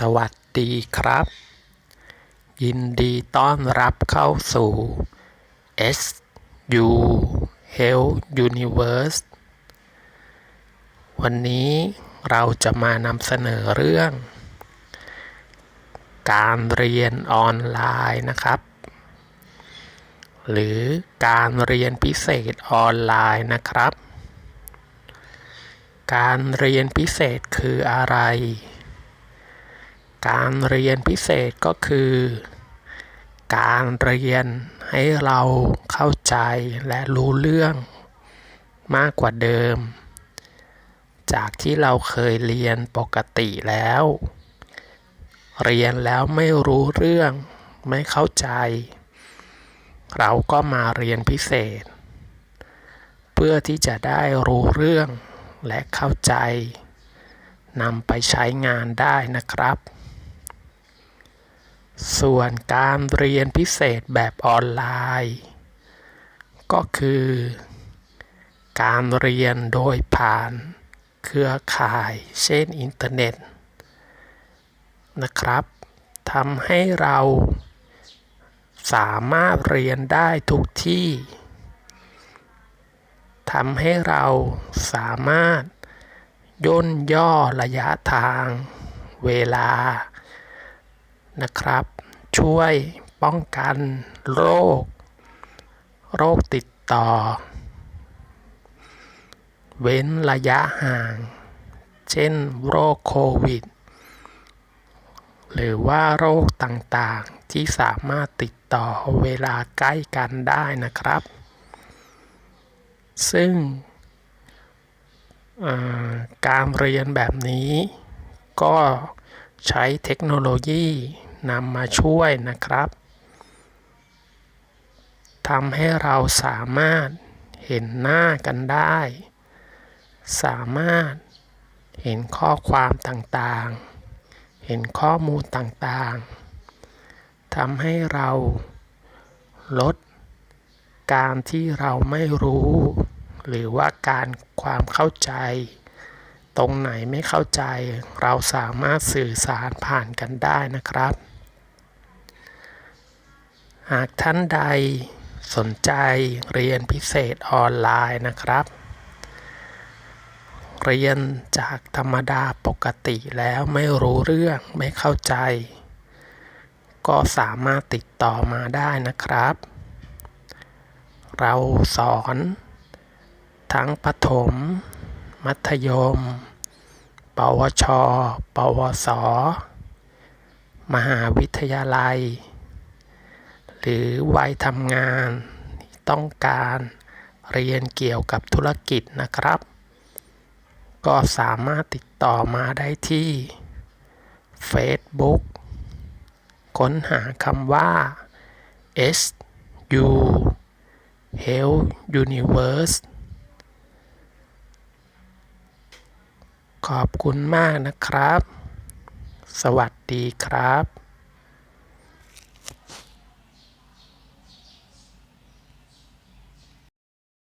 สวัสดีครับ ยินดีต้อนรับเข้าสู่ SU Health Universe วันนี้เราจะมานำเสนอเรื่อง การเรียนออนไลน์นะครับ หรือการเรียนพิเศษออนไลน์นะครับ การเรียนพิเศษคืออะไร การเรียนพิเศษก็คือ การเรียนให้เราเข้าใจและรู้เรื่องมากกว่าเดิม จากที่เราเคยเรียนปกติแล้ว เรียนแล้วไม่รู้เรื่องไม่เข้าใจ เราก็มาเรียนพิเศษ เพื่อที่จะได้รู้เรื่องและเข้าใจนำไปใช้งานได้นะครับ ส่วนการเรียนพิเศษแบบออนไลน์ ก็คือ การเรียนโดยผ่าน เครือข่ายเช่นอินเทอร์เน็ต นะครับทำให้เราสามารถเรียนได้ทุกที่ทำให้เราสามารถย่นย่อระยะทาง เวลา นะครับ ช่วยป้องกันโรค โรคติดต่อ เว้นระยะห่าง เช่นโรคโควิด หรือว่าโรคต่างๆที่สามารถติดต่อเวลาใกล้กันได้นะครับ ซึ่งการเรียนแบบนี้ก็ใช้เทคโนโลยี นำมาช่วยนะครับทำให้เราสามารถเห็นหน้ากันได้ สามารถเห็นข้อความต่างๆ เห็นข้อมูลต่างๆทำให้เราลดการที่เราไม่รู้ หรือว่าการความเข้าใจ ตรงไหนไม่เข้าใจ เราสามารถสื่อสารผ่านกันได้นะครับ หากท่านใดสนใจเรียนพิเศษออนไลน์นะครับ เรียนจากธรรมดาปกติแล้วไม่รู้เรื่องไม่เข้าใจ ก็สามารถติดต่อมาได้นะครับ เราสอน ทั้งประถม มัธยม ปวช ปวส มหาวิทยาลัย หรือวัยทำงาน ต้องการเรียนเกี่ยวกับธุรกิจนะครับ ก็สามารถติดต่อมาได้ที่ Facebook ค้นหาคำว่า S U Health Universe ขอบคุณมากนะครับ สวัสดีครับ